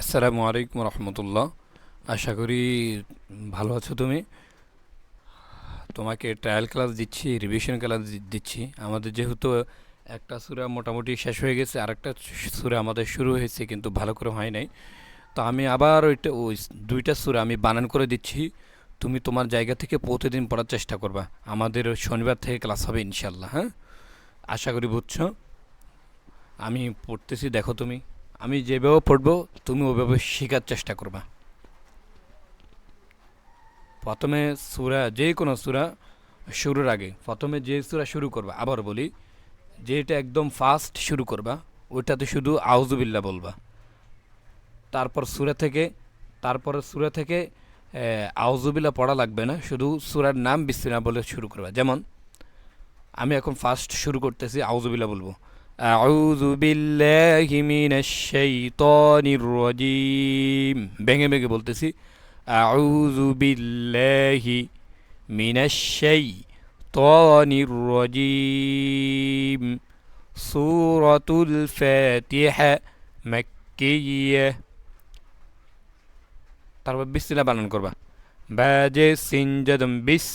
আসসালামু আলাইকুম রহমতুল্লাহ। আশা করি ভালো আছো তুমি। তোমাকে ট্রায়াল ক্লাস দিচ্ছি রিভিশন ক্লাস দিচ্ছি। আমাদের যেহেতু একটা সুরা মোটামুটি শেষ হয়ে গেছে, আরেকটা সুরা আমাদের শুরু হয়েছে, কিন্তু ভালো করে হয় নাই। তো আমি আবার ওইটা ওই দুইটা সুরা আমি বানান করে দিচ্ছি। তুমি তোমার জায়গা থেকে প্রতিদিন পড়ার চেষ্টা করবা। আমাদের শনিবার থেকে ক্লাস হবে ইনশাল্লাহ হ্যাঁ? আশা করি বুঝছ। আমি পড়তেছি, দেখো তুমি। আমি যেভাবে পড়ব, তুমি ওভাবে শেখার চেষ্টা করবা। প্রথমে সুরা, যে কোনো সুরা শুরুর আগে, প্রথমে যে সুরা শুরু করবা, আবার বলি, যেটা একদম ফাস্ট শুরু করবা, ওইটাতে শুধু আউজুবিল্লা বলবা। তারপর সুরা থেকে, তারপর সুরা থেকে আউজুবিল্লা পড়া লাগবে না, শুধু সুরার নাম বিস্তীর্ণা বলে শুরু করবা। যেমন, আমি এখন ফার্স্ট শুরু করতেছি আউজুবিল্লা বলব। আউযু বিল্লাহি মিনাশ শাইতানির রাজিম ভেঙে ভেঙে বলতেছি আউযু বিল্লাহি মিনাশ শাইতানির রাজিম সূরাতুল ফাতিহা মাক্কিয়্যা তারপর বিসমিল্লাহ বানান করবা। বাজে সিনজাদম বিস,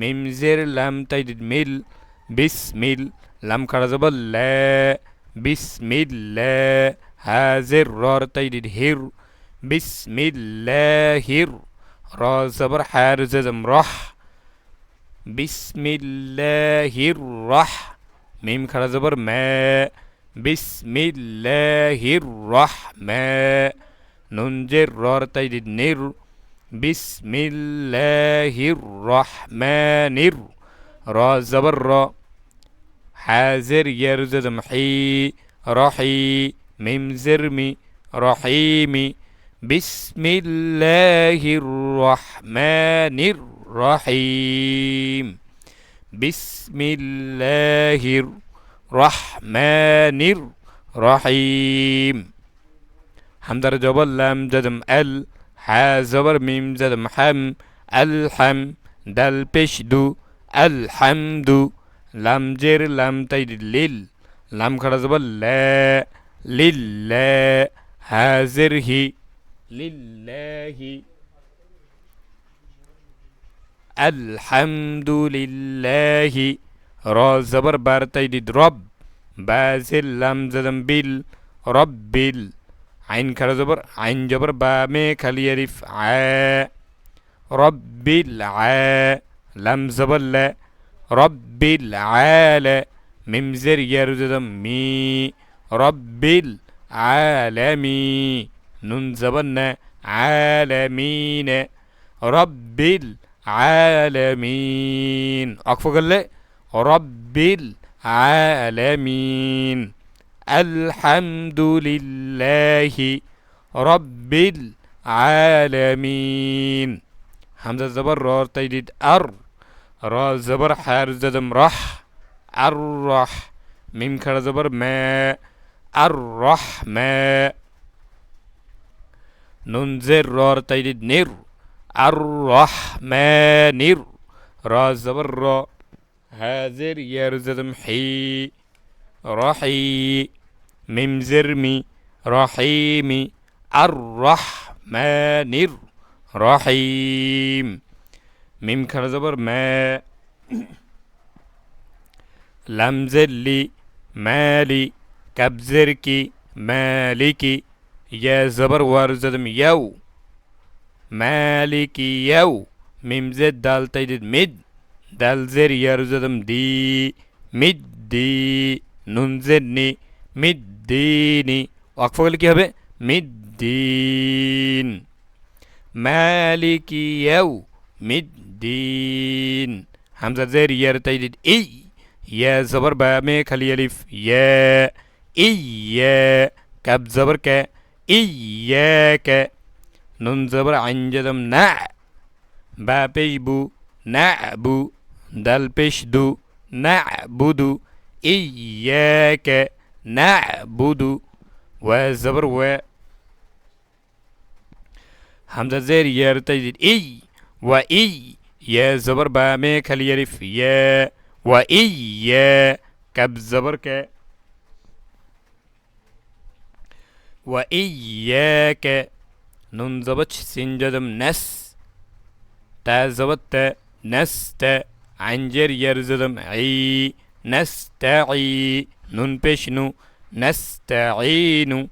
মিমজের লাম তাইদিদ মিল বিসমিল লাম খাড়া জবর লা বিসমিল্লাহ হাজের রর তাইদিদ হির বিসমিল্লাহির র জবর হার জজম রহ বিসমিল্লাহির রহ মিম খাড়া জবর মা বিসমিল্লাহির রহ মা নুন জের রর তাইদিদ নির বিসমিল্লাহির রহমানির র জবর র حازر يرزد محي رحي ميم زرمي رحيمي. بسم الله الرحمن الرحيم. بسم الله الرحمن الرحيم. حمدر رجب لام جدم ال ح ميم جدم حم الحم دل بشدو الحمد লাম জের লাম তাই লিল, লাম খাড়া জবর লা লিল্লা হাজির হি লিল্লাহি আলহামদুলিল্লাহি, র জবর বার তাই রব বাজিল লাম জজম বিল, রব্বিল। আইন খারা জবর, আইন জবর বা মে খালি আরিফ আ, রব্বিল আ, লাম জবর লা। Rabbil ale Mim zeri yer dedim mi Rabbil alemi Nun zabanne alemine Rabbil عالمين أكفى قال رب العالمين الحمد لله رب العالمين همزة زبر تجديد أر را زبر حر زدم رح الرح ميم كر زبر ما الرحمة نون زر را تيد نير الرحمة نير. را زبر را هازر ير زدم حي رحي ميم زرمي رحيمي الرحمن رحيم মিম খারা জবর, মা লামজেল্লি মালি কাবজের কি মালিকি ইয়া জবর ওয়ার জদম ইয়াউ। মালিকি ইয়াউ, মিম জেদ দাল তাইদিদ মিদ, দাল জের ইয়ার জদম দি মিদ দি, নুন জেদ নি মিদ্দিনি ওয়াকফ করলে কী হবে? মিদ্দিন মালিকি ইয়াউ মিদ্দিন الدين. حمزة زير يا رتيدد إي. يا زبر با مي خلي يلف يا إي. يا كاب زبر كا إي. يا كا نون زبر عن جزم نع با بيش بو نعبو دل بيش دو نا بو دو. إي. يا نعبدو إياك نعبد وزبر و حمزة زير يا يرتجد إي. وإي زبر با میں کھلی الف یا و ای کب زبر کے و ای کے نون زبچ سنجدم نس تا زبت نست عنجر يرزدم عي نستعي نون بشنو نستعين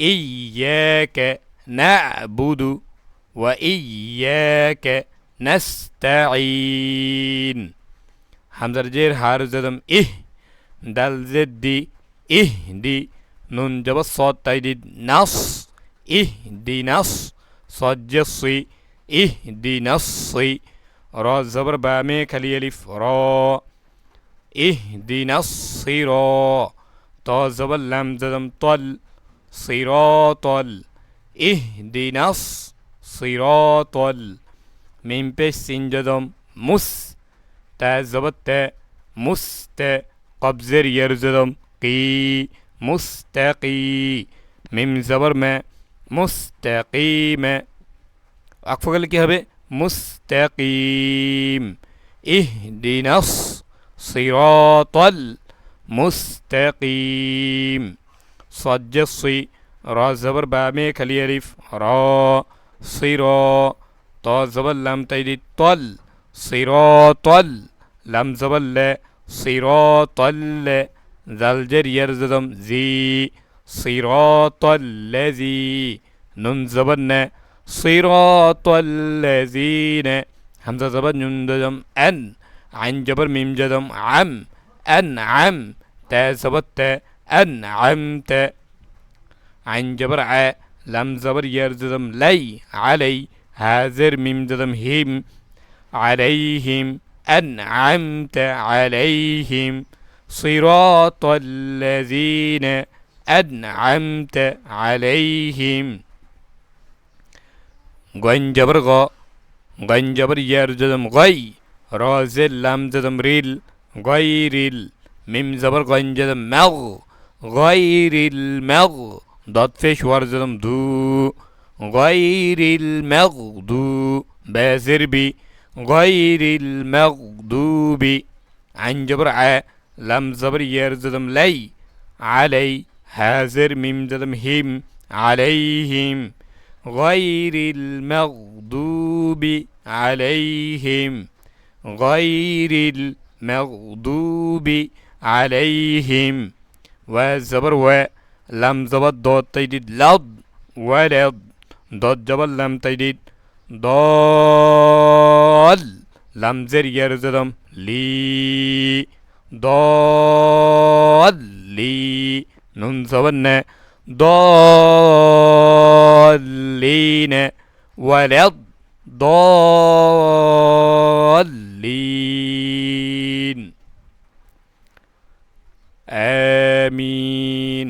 إياك نعبد وإياك نستعين. حمزة جير حارف زدم إه دل زد دي إيه دي نون جب الصوت تايد نص. إيه دي نص. صد جصي إيه دي نصي. را زبر بامي كلي يلف را. إيه دي نصي را. تا زبر لام زدم طل. صراط إيه دي نص. সিরতল মিমপে সিনজদম মুস তে জবতে মুস্তে কবজের ইয়রজদম কি মুস্তাকি মিম জবর মে মোষ্টে কি মে গেলে কি হবে? মুস্তাকিম। ইহদিনাস সিরাতাল মুস্তাকিম। সজ্জসি র জবর বা মে খালি আরিফ র। صيرو طا زبل لام تجديد طل صيرو طل. لام زبل لا صيرو طل زال جر يرزدم زي صيرو صراط الذي نون زبرنا صراط الذين. همزة زبل نون جدم أن. عن جبر ميم جدم عم. أن عم. تا زبرت أن عم تا عن جبر عا লাম জবর ইয়ার জদম লাই আলাই হাজের মিম জদম হিম عليهم أنعمت عليهم صراط الذين أنعمت عليهم غين جبر غ غين جبر يار جدم غي رازل لام جدم ريل غيرل ميم زبر غين جدم مغ غير المغ ضد فيش ور جدم دو. غير المغضو بازر بي غير المغضوب عن جبر ع لم زبر ير زدم لي. علي هازر ميم زدم هم عليهم. غير المغضوب عليهم. غير المغضوب عليهم. وزبر و لم زبر دوت تيديد لض ولد دوت جبر لم تيديد ضال লামজের ইয়ার জদম লি দলি নুন জবন্নে দলিনে ওয়ালাদ দলিন আমিন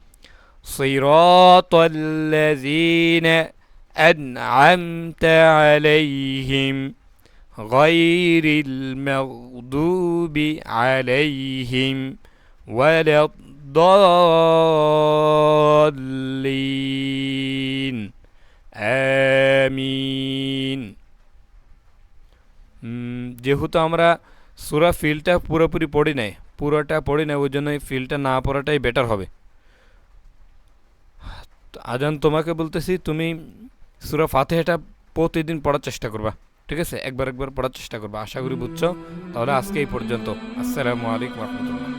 صراط الذين أنعمت عليهم غير المغضوب عليهم ولا الضالين آمين উম, যেহেতু আমরা সুরা ফিলটা পুরোপুরি পড়ি নাই পুরোটা পড়ি নাই ওই জন্য এই ফিলটা না পড়াটাই বেটার হবে তো আজান তোমাকে বলতেছি, তুমি সুরা ফাতেহাটা প্রতিদিন পড়ার চেষ্টা করবা, ঠিক আছে? একবার একবার পড়ার চেষ্টা করবা, আশা করি বুঝছ? তাহলে আজকে এই পর্যন্ত। আসসালামু আলাইকুম রহমতুল্লাহ।